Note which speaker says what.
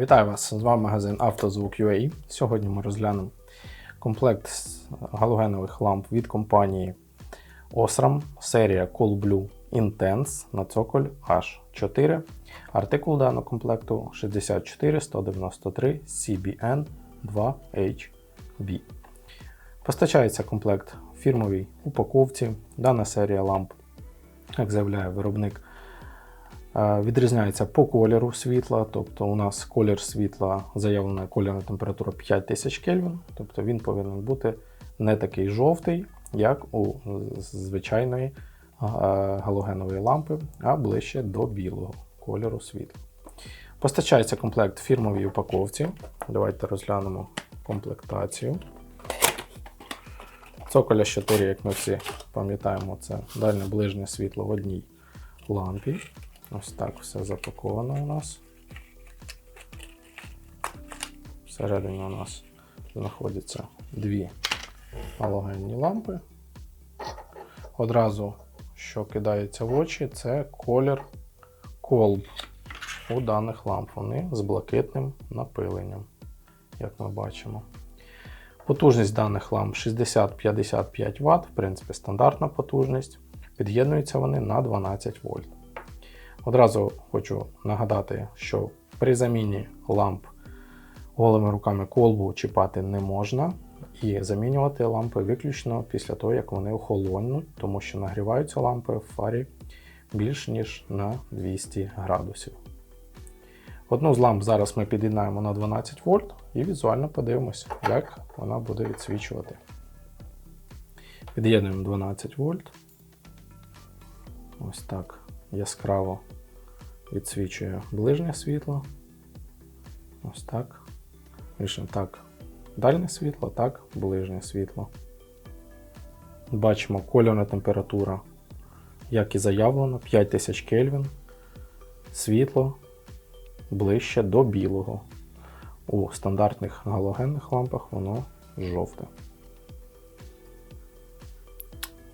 Speaker 1: Вітаю вас! З вами магазин «Автозвук.UA». Сьогодні ми розглянемо комплект галогенових ламп від компанії Osram, серія Cool Blue Intense на цоколь H4. Артикул даного комплекту 64193 CBN 2HB. Постачається комплект в фірмовій упаковці. Дана серія ламп, як заявляє виробник, Е, Відрізняється по кольору світла, тобто у нас колір світла, заявлена кольорна температура 5000 Кельвін, тобто він повинен бути не такий жовтий, як у звичайної галогенової лампи, а ближче до білого кольору світла. Постачається комплект в фірмовій упаковці. Давайте розглянемо комплектацію. Цоколя 4, як ми всі пам'ятаємо, це дальне ближнє світло в одній лампі. Ось так все запаковано у нас. Всередині у нас знаходяться дві галогенні лампи. Одразу, що кидається в очі, це колір колб у даних ламп. Вони з блакитним напиленням, як ми бачимо. Потужність даних ламп 60-55 Вт, в принципі, стандартна потужність. Під'єднуються вони на 12 вольт. Одразу хочу нагадати, що при заміні ламп голими руками колбу чіпати не можна, і замінювати лампи виключно після того, як вони охолонуть, тому що нагріваються лампи в фарі більш ніж на 200 градусів. Одну з ламп зараз ми під'єднаємо на 12 вольт і візуально подивимося, як вона буде відсвічувати. Під'єднуємо 12 вольт. Ось так яскраво відсвічує ближнє світло. Ось так. Рішимо так, дальнє світло, так, ближнє світло. Бачимо кольорна температура, як і заявлено, 5000 Кельвін. Світло ближче до білого. У стандартних галогенних лампах воно жовте.